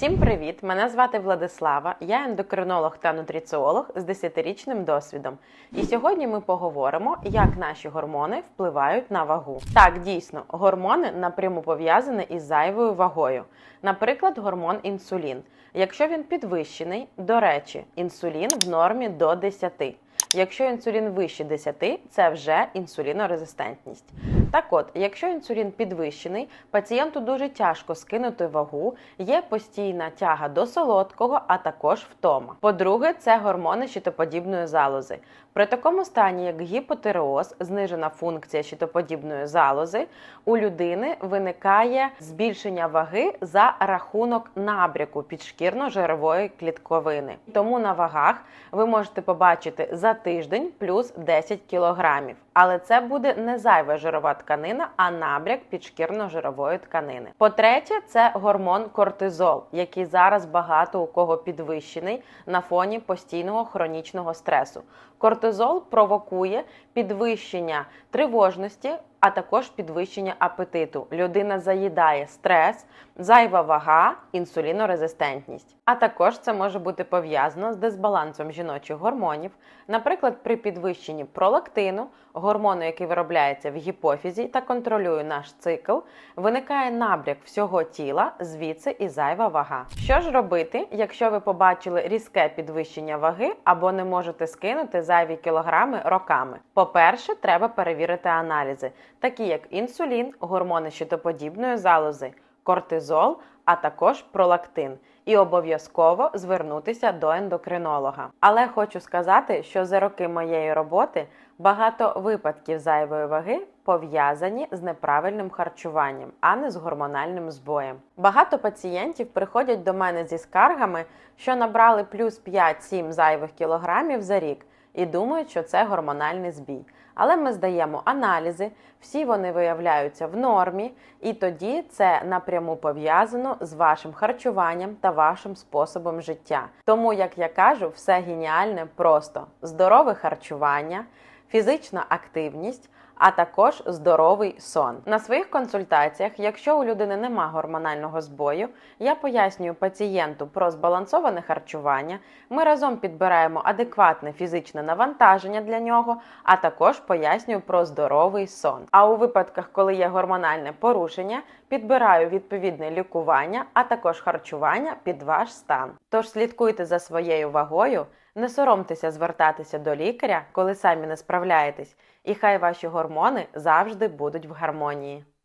Всім привіт! Мене звати Владислава. Я ендокринолог та нутриціолог з 10-річним досвідом. І сьогодні ми поговоримо, як наші гормони впливають на вагу. Так, дійсно, гормони напряму пов'язані із зайвою вагою. Наприклад, гормон інсулін. Якщо він підвищений, до речі, інсулін в нормі до 10. Якщо інсулін вище 10, це вже інсулінорезистентність. Так от, якщо інсулін підвищений, пацієнту дуже тяжко скинути вагу, є постійна тяга до солодкого, а також втома. По-друге, це гормони щитоподібної залози. При такому стані, як гіпотиреоз, знижена функція щитоподібної залози, у людини виникає збільшення ваги за рахунок набряку підшкірно-жирової клітковини. Тому на вагах ви можете побачити за тиждень плюс 10 кілограмів. Але це буде не зайва жирова тканина, а набряк підшкірно-жирової тканини. По-третє, це гормон кортизол, який зараз багато у кого підвищений на фоні постійного хронічного стресу. Кортизол провокує підвищення тривожності, а також підвищення апетиту. Людина заїдає стрес, зайва вага, інсулінорезистентність. А також це може бути пов'язано з дисбалансом жіночих гормонів, наприклад, при підвищенні пролактину, гормону, який виробляється в гіпофізі та контролює наш цикл, виникає набряк всього тіла, звідси і зайва вага. Що ж робити, якщо ви побачили різке підвищення ваги або не можете скинути зайві кілограми роками? По-перше, треба перевірити аналізи, такі як інсулін, гормони щитоподібної залози, кортизол, а також пролактин. І обов'язково звернутися до ендокринолога. Але хочу сказати, що за роки моєї роботи багато випадків зайвої ваги пов'язані з неправильним харчуванням, а не з гормональним збоєм. Багато пацієнтів приходять до мене зі скаргами, що набрали плюс 5-7 зайвих кілограмів за рік і думають, що це гормональний збій. Але ми здаємо аналізи, всі вони виявляються в нормі, і тоді це напряму пов'язано з вашим харчуванням та вашим способом життя. Тому, як я кажу, все геніальне просто здорове харчування, фізична активність. А також здоровий сон. На своїх консультаціях, якщо у людини нема гормонального збою, я пояснюю пацієнту про збалансоване харчування. Ми разом підбираємо адекватне фізичне навантаження для нього, а також пояснюю про здоровий сон. А у випадках, коли є гормональне порушення, підбираю відповідне лікування, а також харчування під ваш стан. Тож слідкуйте за своєю вагою. Не соромтеся звертатися до лікаря, коли самі не справляєтесь, і хай ваші гормони завжди будуть в гармонії.